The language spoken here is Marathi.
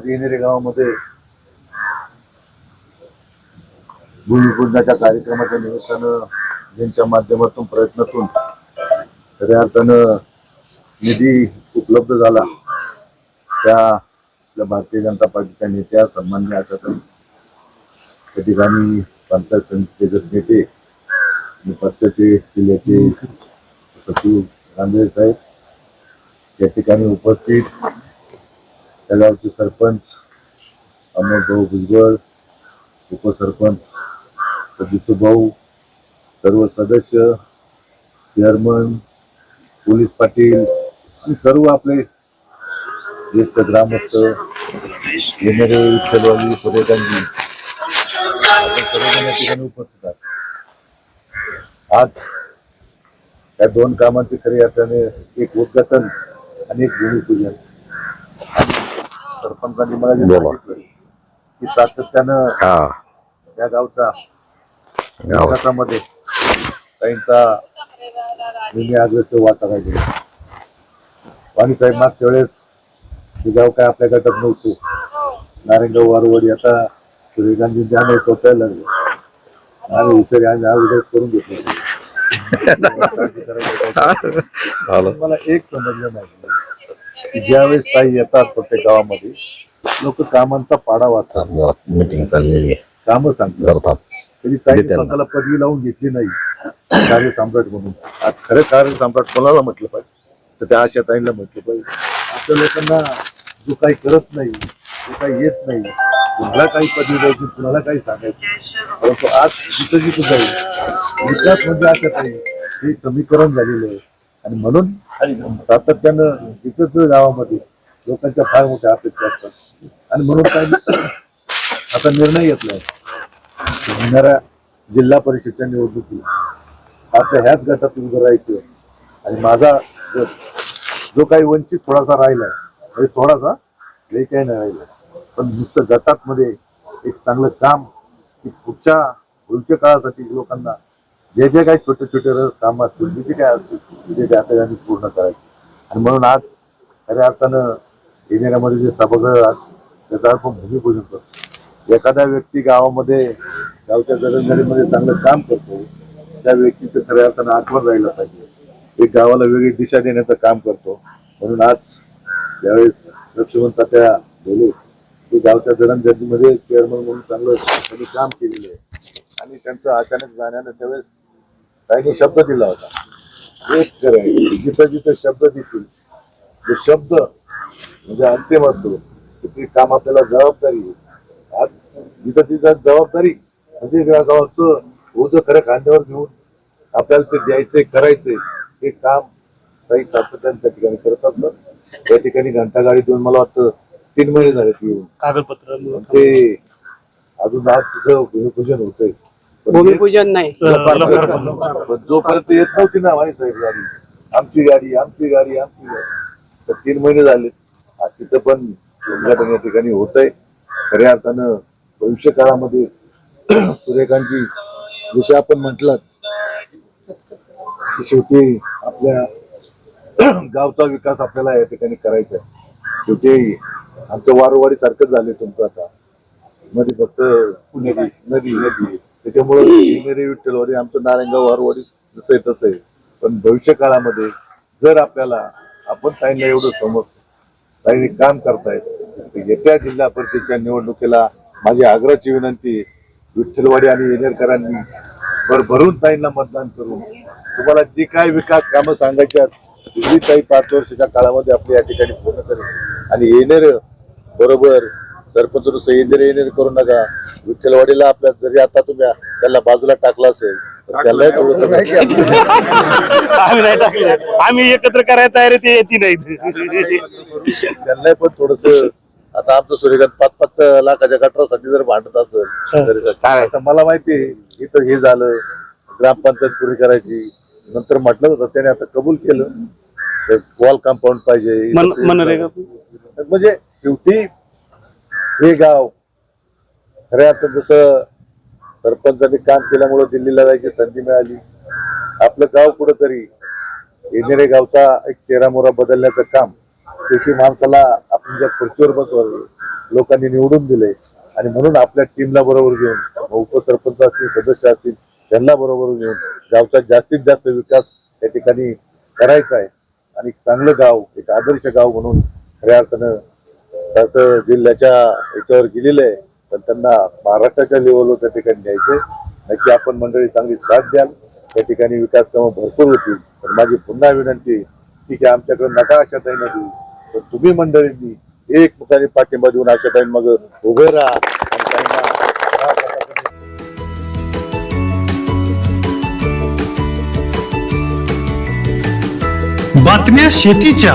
आज येणेरे गावामध्ये भूमिपूजनाच्या कार्यक्रमाच्या निमित्तानं ज्यांच्या माध्यमातून प्रयत्नातून खऱ्या अर्थानं निधी उपलब्ध झाला त्या आपल्या भारतीय जनता पार्टीच्या नेत्या सन्मान्य आशाताई त्या ठिकाणी पंचायत समितीचे नेते आणि पक्षाचे जिल्ह्याचे सचिव रांदेर साहेब या ठिकाणी उपस्थित त्या गावचे सरपंच अमोलभाऊ भुजबळ उपसरपंच सदस्य भाऊ सर्व सदस्य चेअरमन पोलीस पाटील सर्व आपले ज्येष्ठ ग्रामस्थ येणारे विठ्ठलवाली पर्यटकांनी सर्वजण ठिकाणी उपस्थित आहात आज त्या दोन कामांचे खरे अर्थाने एक उद्घाटन आणि एक भूमिपूजन सरपंचांनी मला जे बोला. सांगितलं की सातत्यानं हा. या गावचा गावात विकासामध्ये काहींचा नेहमी आग्रह वाटा पाहिजे वाणी साहेब मागच्या वेळेस हे गाव काय आपल्या गटात नव्हतं. नारायणगाव वारवाडी आता सूर्यकांती ध्यान होतं त्याला लागले आणि उतरे आणि अगोदर करून घेतलं. झालं. मला एक समजलं नाही. की ज्यावेळेस काही येतात प्रत्येक गावामध्ये लोक कामांचा पाडा वाचतात. जरा मीटिंग चाललेली आहे. कामं सांगतात. करतात. तरी काही दे त्यांना. स्वतःला पदवी लावून घेतली नाही कार्य सम्राट म्हणून. आज खरं कार्य सम्राट कोणाला म्हटलं पाहिजे? तर त्या आशा ताईंना म्हटलं पाहिजे. असं लोकांना जो काही करत नाही जो काही येत नाही कुणाला काही पदवी द्यायची कुणाला काही सांगायचं. परंतु आज जिथं जिथं जाईल विकास म्हणजे आशा ताई हे समीकरण झालेलं आहे. आणि म्हणून सातत्यानं तिथंच गावामध्ये लोकांच्या फार मोठ्या अपेक्षा असतात. आणि म्हणून काय आता निर्णय घेतलाय येणाऱ्या जिल्हा परिषदच्या निवडणुकीत आता ह्याच गटात उभं राहायचं आणि माझा जो- जो काही वंचित थोडासा राहिलाय म्हणजे थोडासा लई काही नाही राहिला पण नुसतं गटात मध्ये एक चांगलं काम की पुढच्या भविष्य काळासाठी लोकांना जे जे काही छोटे छोटे काम असतील जे जे काय असतील ते त्या ठिकाणी पूर्ण करायचे. आणि म्हणून आज खऱ्या अर्थानं येणाऱ्यामध्ये जे सभागृह आज त्याचा आपण भूमिपूजन करतो. एखादा व्यक्ती गावामध्ये गावच्या जडणघडीमध्ये चांगलं काम करतो त्या व्यक्तीचं खऱ्या अर्थानं आठवण राहिलं पाहिजे. एक गावाला वेगळी दिशा देण्याचं काम करतो. म्हणून आज ज्यावेळेस लक्ष्मण त्या बोले ते गावच्या जडणघडीमध्ये चेअरमन म्हणून चांगलं त्यांनी काम केलेलं आहे. आणि त्यांचं अचानक जाण्यानं त्यावेळेस काही शब्द दिला होता. एक आहे जिथं जिथं शब्द देतील ते शब्द म्हणजे अंतिम असतो. ते काम आपल्याला जबाबदारी. आज जिथं तिथं जबाबदारी म्हणजे गावाचं ओझं खरं खांद्यावर घेऊन आपल्याला ते द्यायचंय करायचंय हे काम काही सातत्याने त्या ठिकाणी करत असतात. त्या ठिकाणी घंटागाडी देऊन मला वाटतं तीन महिने झाले ती येऊन. कागदपत्र ते अजून आज तिथं भूमिपूजन होतंय. भूमिपूजन नाही. जोपर्यंत येत नव्हती ना माहिती साहेब गाडी. आमची गाडी आमची गाडी आमची गाडी. तर तीन महिने झाले. आज तिथं पण उद्घाटन या ठिकाणी होत आहे खऱ्या अर्थानं भविष्य काळामध्ये सूर्यकांतजी जसे आपण म्हटलं की शेवटी आपल्या गावचा विकास आपल्याला या ठिकाणी करायचा आहे. शेवटी आमचं वारवाडी सारखंच झाले तुमचं आता. मध्ये फक्त नदी नदी नदी. त्याच्यामुळे शिवनेरी विठ्ठलवाडी आमचं नारायणगाव वारवाडी जसं आहे तसं आहे. पण भविष्य काळामध्ये जर आपल्याला आपण ताईंना एवढं समजतो ताईने काम करतायत येत्या जिल्हा परिषदेच्या निवडणुकीला माझी आग्रहाची विनंती विठ्ठलवाडी आणि येणेरकरांनी भरभरून ताईंना मतदान करून तुम्हाला जी काय विकास कामं सांगायची आहेत ताई पाच वर्षाच्या काळामध्ये आपली या ठिकाणी पूर्ण करेल. आणि येणेर बरोबर सरपंच येणेर करू नका. विठ्ठलवाडीला आपल्या जरी आता तुम्ही त्याला बाजूला टाकला असेल आम्ही नाही. टाकले आम्ही एकत्र करायला तयार आहे, ते येते नाहीत त्यांनाही पण थोडस आता आमचं सूर्यकांत पाच पाच लाखाच्या गटरासाठी जर भांडत असेल तर काय आता मला माहिती आहे, इथं हे झालं ग्रामपंचायत पुरी करायची. नंतर म्हटलं होतं त्याने आता कबूल केलं. वॉल कंपाऊंड पाहिजे. म्हणजे शेवटी हे गाव खऱ्या अर्थात जसं सरपंचांनी काम केल्यामुळे दिल्लीला जायची संधी मिळाली. आपलं गाव कुठंतरी येणारे गावचा एक चेहरामोरा बदलण्याचं काम शेवटी माणसाला आपण ज्या खुर्चीवर बसवर लोकांनी निवडून दिले आणि म्हणून आपल्या टीमला बरोबर घेऊन उपसरपंच असतील सदस्य असतील त्यांना बरोबर घेऊन गावचा जास्तीत जास्त विकास या ठिकाणी करायचा आहे. आणि चांगलं गाव एक आदर्श गाव म्हणून खऱ्या अर्थानं त्याचं जिल्ह्याच्या याच्यावर गेलेलं आहे. पण त्यांना महाराष्ट्राच्या लेवलवर त्या ठिकाणी न्यायचे नक्की आपण मंडळी चांगली साथ द्याल. त्या ठिकाणी विकास कामं भरपूर होतील. तर माझी पुन्हा विनंती आहे, ठीक आहे आमच्याकडे नका अशा ताईंना तर पण तुम्ही मंडळींनी एक पाठिंबा देऊन अशा ताईं मग उभे राहा. बातम्या शेतीच्या.